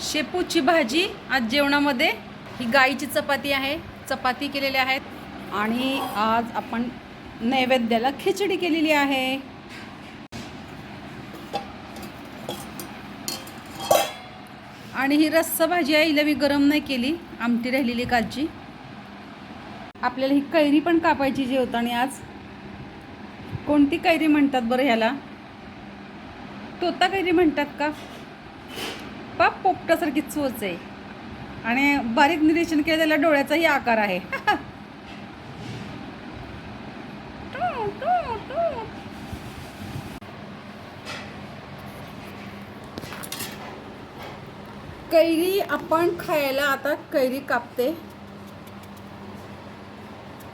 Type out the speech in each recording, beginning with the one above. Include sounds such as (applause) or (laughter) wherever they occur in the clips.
शेपूची भाजी आज जेवणामध्ये. ही गाईची चपाती आहे. चपाती केलेल्या आहेत. आणि आज आपण नैवेद्याला खिचडी केलेली आहे. आणि ही रस्सा भाजी आहे. हिला मी गरम नाही केली. आमटी राहिलेली कालची. आपल्याला ही कैरी पण कापायची जेवताना आज कोणती कैरी म्हणतात बरं ह्याला? तोता कैरी म्हणतात का? पाप पोपटासारखी चोच आहे. आणि बारीक निरीक्षण केलं त्याला डोळ्याचाही आकार आहे. (laughs) कैरी आपण खायला आता कैरी कापते.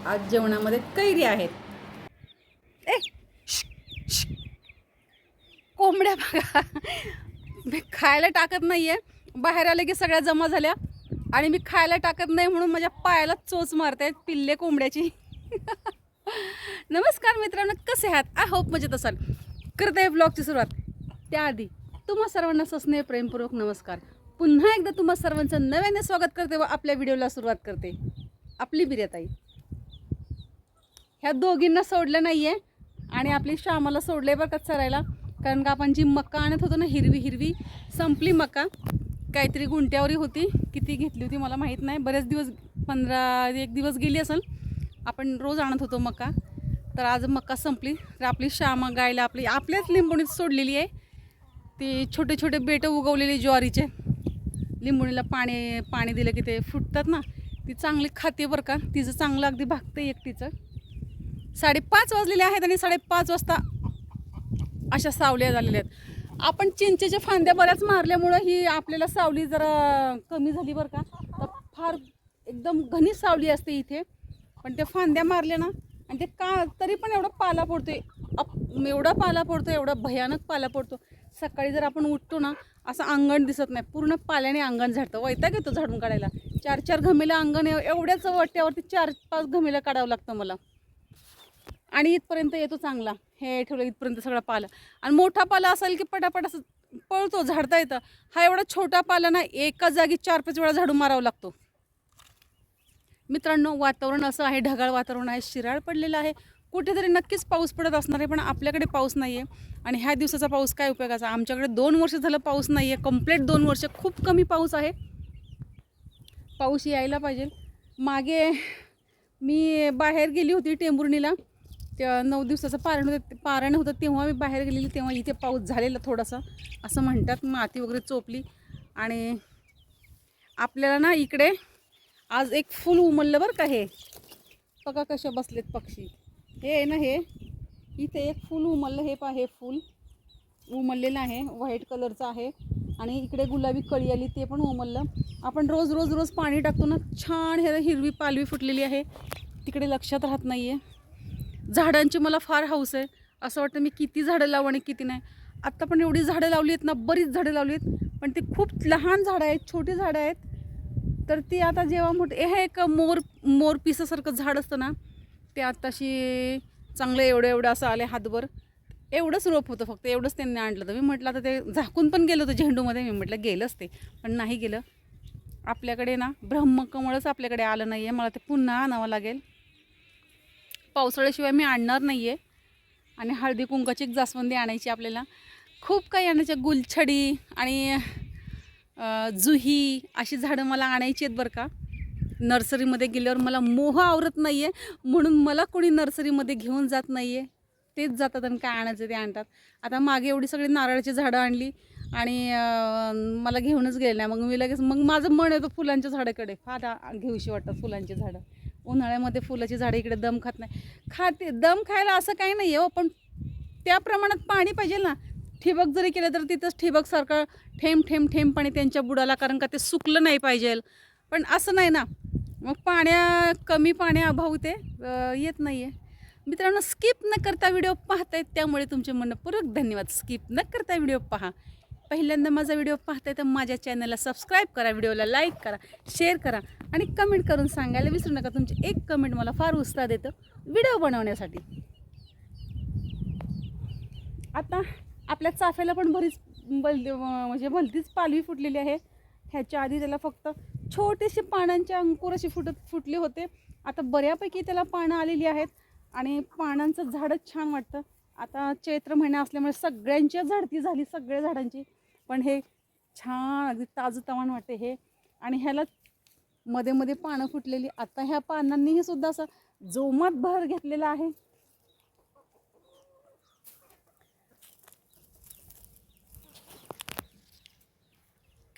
आज जेवणामध्ये कैरी आहेत. ए कोंबड्या बघा. मी खायला टाकत नाही आहे बाहेर आले की सगळ्या जमा झाल्या. आणि मी खायला टाकत नाही म्हणून माझ्या पायाला चोच मारतायत पिल्ले कोंबड्याची. नमस्कार मित्रांनो कसे आहात? आय होप मजेत असाल. करते ब्लॉगची सुरुवात. त्याआधी तुम्हा सर्वांना ससने प्रेमपूर्वक नमस्कार. पुन्हा एकदा तुम्हा सर्वांचं नव्याने स्वागत करते व आपल्या व्हिडिओला सुरुवात करते. आपली बिर्याताई. ह्या दोघींना सोडलं नाही आहे आणि आपली श्यामाला सोडले बरं का चरायला. कारण का आपण जी मका आणत होतो ना हिरवी हिरवी संपली मका. काहीतरी गुंट्यावरी होती. किती घेतली होती मला माहीत नाही. बरेच दिवस पंधरा एक दिवस गेली असेल. आपण रोज आणत होतो मका. तर आज मका संपली. तर आपली श्यामा गायला आपली आपल्याच लिंबोणीत सोडलेली आहे. ती छोटे छोटे बेटं उगवलेले ज्वारीचे. लिंबोणीला पाणी पाणी दिलं की ते फुटतात ना ती चांगली खाते बरं का. तिचं चांगलं अगदी भागतं एकटीचं. साडेपाच वाजलेले आहेत आणि साडेपाच वाजता अशा सावल्या झालेल्या आहेत. आपण चिंचेच्या फांद्या बऱ्याच मारल्यामुळं ही आपल्याला सावली जरा कमी झाली बरं का. तर फार एकदम घनी सावली असते इथे. पण त्या फांद्या मारल्या ना आणि ते का तरी पण एवढा पाला पडतोय. अप एवढा पाला पडतो एवढा भयानक पाला पडतो. सकाळी जर आपण उठतो ना असं अंगण दिसत नाही. पूर्ण पाल्याने अंगण झाडतं. वैताग येतो झाडून काढायला. चार चार घमेला अंगण एव- एवढ्याच वाट्यावरती चार पाच घमेला काढावं लागतं मला. आणि इथपर्यंत येतो चांगला. हे ठेवलं इथपर्यंत सगळा पाला. आणि मोठा पाला असेल की पटापट असं पळतो झाडता येतं. हा एवढा छोटा पाला ना एका जागी चार पाच वेळा झाडून मारावा लागतो. मित्रांनो वातावरण असं आहे ढगाळ वातावरण आहे शिराळ पडलेलं आहे. कुठेतरी नक्कीच पाऊस पडत असणार आहे पण आपल्याकडे पाऊस नाही आहे आणि ह्या दिवसाचा पाऊस काय उपयोगाचा? आमच्याकडे दोन वर्ष झालं पाऊस नाही आहे कंप्लीट दोन वर्ष खूप कमी पाऊस आहे. पाऊस यायला पाहिजे. मागे मी बाहेर गेली होती टेंभुर्णीला. त्या नऊ दिवसाचं पारण होतं पारण होतं तेव्हा मी बाहेर गेलेली तेव्हा इथे पाऊस झालेला थोडासा असं म्हणतात. माती वगैरे चोपली. आणि आपल्याला ना इकडे आज एक फूल उमललं बरं का हे. बघा कशा बसलेत पक्षी. हे आहे ना हे. इथे एक फूल उमललं हे पा हे फूल उमललेलं आहे. व्हाईट कलरचं आहे. आणि इकडे गुलाबी कळी आली ते पण उमललं. आपण रोज रोज रोज पाणी टाकतो ना छान हे हिरवी पालवी फुटलेली आहे. तिकडे लक्षात राहत नाही आहे झाडांची मला फार हौस आहे. असं वाटतं मी किती झाडं लावू आणि किती नाही. आत्ता पण एवढी झाडं लावली आहेत ना बरीच झाडं लावली आहेत. पण ती खूप लहान झाडं आहेत छोटी झाडं आहेत. तर ती आता जेव्हा मोठे हे एक मोर मोर पिसासारखं झाड असतं ना ते आत्ताशी चांगलं एवढं एवढं असं आले हातभर. एवढंच रोप होतं फक्त एवढंच त्यांनी आणलं तर मी म्हटलं आता ते झाकून पण गेलं होतं झेंडूमध्ये. मी म्हटलं गेलंच ते पण नाही गेलं. आपल्याकडे ना ब्रह्मकमळच आपल्याकडे आलं नाही आहे मला ते पुन्हा आणावं लागेल. पावसाळ्याशिवाय मी आणणार नाही आहे आणि हळदी कुंकाची एक जास्वंदी आणायची आपल्याला. खूप काही आणायच्या गुलछडी आणि जुही अशी झाडं मला आणायची आहेत बरं का. नर्सरीमध्ये गेल्यावर मला मोह आवरत नाही आहे म्हणून मला कोणी नर्सरीमध्ये घेऊन जात नाही आहे तेच जातात आणि काय आणायचं ते आणतात. आता मागे एवढी सगळी नारळाची झाडं आणली आणि मला घेऊनच गेले नाही. मग मी लगेच मग माझं मन येतं फुलांच्या झाडाकडे. फार घेऊशी वाटतात फुलांची झाडं. उन्हाळ्यामध्ये फुलाची झाडं इकडे दम खात नाही. खाते दम खायला असं काही नाही आहे हो पण त्या प्रमाणात पाणी पाहिजे ना. ठिबक जरी केलं तर तिथंच ठिबकसारखं ठेम ठेम ठेम पाणी त्यांच्या बुडाला कारण का ते सुकलं नाही पाहिजे. पण असं नाही ना. मग पाण्या कमी पाण्याअभाव ते येत नाही आहे मित्रांनो स्किप न करता व्हिडिओ पाहतायत त्यामुळे तुमचे मनपूर्वक धन्यवाद. स्किप न करता व्हिडिओ पहा. पहिल्यांदा माझा व्हिडिओ पाहताय तर माझ्या चॅनलला सबस्क्राईब करा व्हिडिओला लाईक करा शेअर करा आणि कमेंट करून सांगायला विसरू नका. तुमची एक कमेंट मला फार उत्साह देतं व्हिडिओ बनवण्यासाठी. आता आपल्या चाफ्याला पण बरीच बल म्हणजे भलतीच पालवी फुटलेली आहे. ह्याच्या आधी त्याला फक्त छोटेसे पानांचे अंकुर असे फुटत फुटले होते. आता बऱ्यापैकी त्याला पानं आलेली आहेत आणि पानांचं झाडच छान वाटतं. आता चैत्र महिना असल्यामुळे सगळ्यांची झडती झाली सगळ्या झाडांची. पण हे छान अगदी ताजतवान वाटते हे. आणि ह्याला मध्ये मध्ये पानं फुटलेली. आता ह्या पानांनीही सुद्धा असं जोमात भर घेतलेला आहे.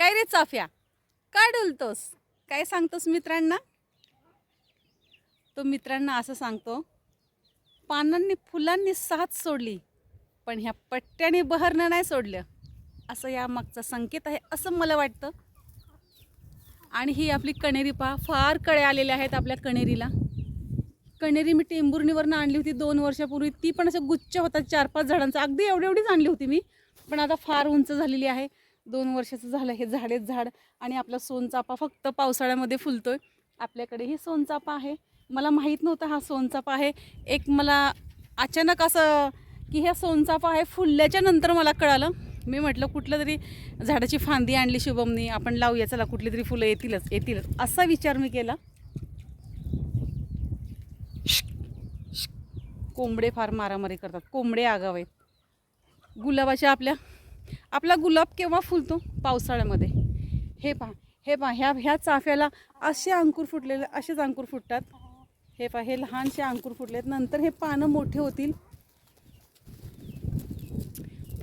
काय रे चाफ्या? काय डुलतोस? काय सांगतोस मित्रांना? तो मित्रांना असं सांगतो पानांनी फुलांनी साथ सोडली पण ह्या पट्ट्याने बहरणं नाही सोडलं. असं या मागचा संकेत आहे असं मला वाटतं. आणि ही आपली कणेरी पहा फार कळे आलेल्या आहेत आपल्या कणेरीला. कणेरी मी टेंबुर्णीवरनं आणली होती दोन वर्षापूर्वी. ती पण असं गुच्छ होतात चार पाच झाडांचा. अगदी एवढी एवढीच आणली होती मी पण आता फार उंच झालेली आहे. दोन वर्षाचं झालं हे झाडेच झाड आणि आपला सोनचापा फक्त पावसाळ्यामध्ये फुलतोय. आपल्याकडेही सोनचापा आहे. मला माहीत नव्हता हा सोनचापा आहे. एक मला अचानक असं की ह्या सोनचापा आहे फुलल्याच्या नंतर मला कळालं. मी म्हटलं कुठलं तरी झाडाची फांदी आणली शुभमनी आपण लावूया चला कुठली तरी फुलं येतीलच येतीलच. असा विचार मी केला. कोंबडे फार मारामारी करतात कोंबडे आगाव आहेत गुलाबाच्या आपल्या आपला गुलाब केव्हा फुलतो? पावसाळ्यामध्ये. हे पहा हे पहा ह्या ह्या चाफ्याला असे अंकुर फुटलेले असेच अंकुर फुटतात. हे पहा हे लहानसे अंकुर फुटलेत. नंतर हे पानं मोठे होतील.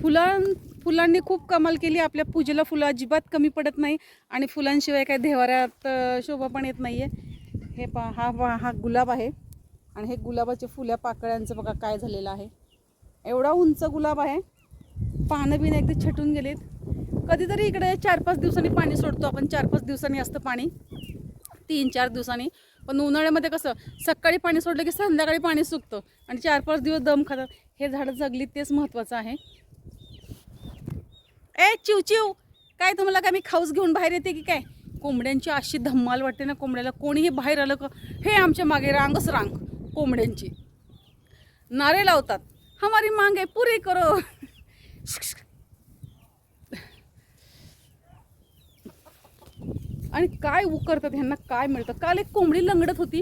फुलां फुलांनी खूप कमाल केली. आपल्या पूजेला फुलं अजिबात कमी पडत नाही आणि फुलांशिवाय काही देवाऱ्यात शोभा पण येत नाही आहे हे पा हा पहा हा गुलाब आहे आणि हे गुलाबाच्या फुल्या पाकळ्यांचं बघा काय झालेलं आहे. एवढा उंच गुलाब आहे. पानं बिनं एकदा छटून गेलेत. कधीतरी इकडे चार पाच दिवसांनी पाणी सोडतो आपण. चार पाच दिवसांनी असतं पाणी. तीन चार दिवसांनी. पण उन्हाळ्यामध्ये कसं सकाळी पाणी सोडलं की संध्याकाळी पाणी सुकतं आणि चार पाच दिवस दम खातात. हे झाडं जगलीत तेच महत्त्वाचं आहे. ए चिव चिव. काय तुम्हाला काय मी खाऊस घेऊन बाहेर येते की काय? कोंबड्यांची अशी धम्माल वाटते ना कोंबड्याला. कोणीही बाहेर आलं का हे आमच्या मागे रांगच रांग कोंबड्यांची. नारे लावतात. हमारी मांग आहे पुरी करो. आणि काय उकरतात ह्यांना काय मिळतं? काल एक कोंबडी लंगडत होती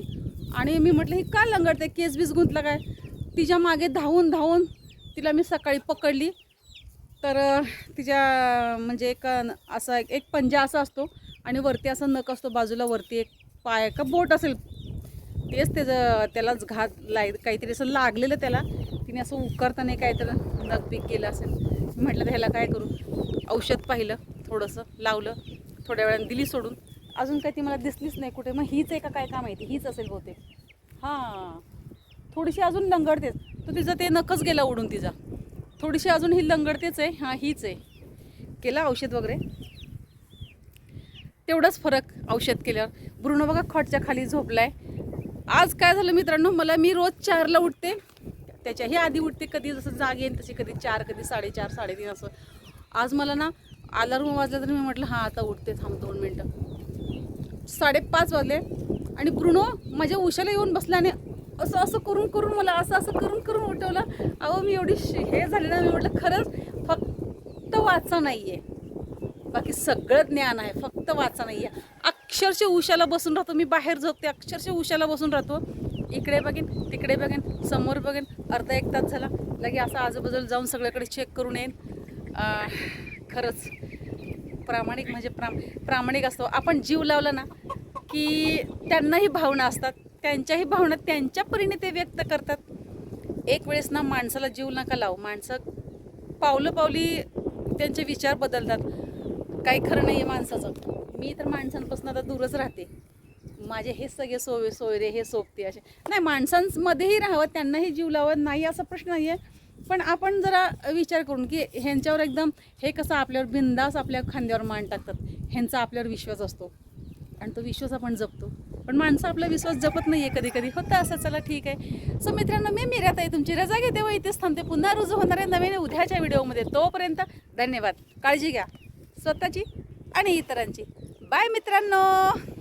आणि मी म्हटलं ही काय लंगडते? केस बीस गुंतला काय? तिच्यामागे धावून धावून तिला मी सकाळी पकडली. तर तिच्या म्हणजे एक असा एक एक पंजा असा असतो आणि वरती असा नक असतो. बाजूला वरती एक पाय का बोट असेल. तेच त्याचं त्यालाच घात लाय काहीतरी असं लागलेलं त्याला. तिने असं उकरताना काहीतरी नग पीक केलं असेल. म्हटलं तर ह्याला काय करू? औषध पाहिलं थोडंसं लावलं थोड्या वेळाने दिली सोडून. अजून काही ती मला दिसलीच नाही कुठे. मग हीच आहे का काय काम माहिती हीच असेल बहुतेक. हां. थोडीशी अजून लंगडतेच तर तिचं ते नखच गेला उडून तिचा. थोडीशी अजून ही लंगडतेच आहे. हां हीच आहे. केलं औषध वगैरे? तेवढाच फरक औषध केल्यावर. ब्रुनो बघा खॉटच्या खाली झोपलाय. आज काय झालं मित्रांनो? मला मी रोज चारला उठते. त्याच्याही आधी उठते कधी जसं जाग येईन तशी कधी चार कधी साडेचार साडेतीन असं. आज मला ना अलार्म वाजला तर मी म्हटलं हां आता उठते थांब दोन मिनटं. साडेपाच वाजले. आणि ब्रुनो माझ्या उशाला येऊन बसल्याने असं असं करून करून मला असं असं करून करून उठवलं. अहो मी एवढी श- हे झाले ना मी म्हटलं खरंच फक्त वाचा नाही आहे बाकी सगळं ज्ञान आहे फक्त वाचा नाही आहे अक्षरशः उशाला बसून राहतो मी बाहेर झोपते अक्षरशः उशाला बसून राहतो. इकडे बघेन तिकडे बघेन समोर बघेन अर्धा एक तास झाला लगे असं आजूबाजूला जाऊन सगळ्याकडे चेक करून येईन. खरंच प्रामाणिक म्हणजे प्राम प्रामाणिक असतो. आपण जीव लावला ना की त्यांनाही भावना असतात. त्यांच्याही भावना त्यांच्या परीने ते व्यक्त करतात. एक वेळेस ना माणसाला जीव नका लावू. माणसं पावलं पावली त्यांचे विचार बदलतात. काही खरं नाही आहे माणसाचं. मी तर माणसांपासून आता दूरच राहते. माझे हे सगळे सोय सोयरे हे सोबते असे. नाही माणसांमध्येही राहावं त्यांनाही जीव लावत नाही असा प्रश्न नाही आहे पण आपण जरा विचार करून की ह्यांच्यावर एकदम हे कसं आपल्यावर बिंदास आपल्या खांद्यावर मान टाकतात. ह्यांचा आपल्यावर विश्वास असतो. आणि तो विश्वास आपण जपतो. पण माणसं आपला विश्वास जपत नाही आहे कधी कधी होतं असं चला ठीक आहे. सो मित्रांनो मी मिरात आहे तुमची रजा घेते व इथेच थांबते. पुन्हा रुजू होणार आहे नवीन उद्याच्या व्हिडिओमध्ये. तोपर्यंत धन्यवाद. काळजी घ्या. स्वतःची आणि इतरांची. बाय मित्रांनो.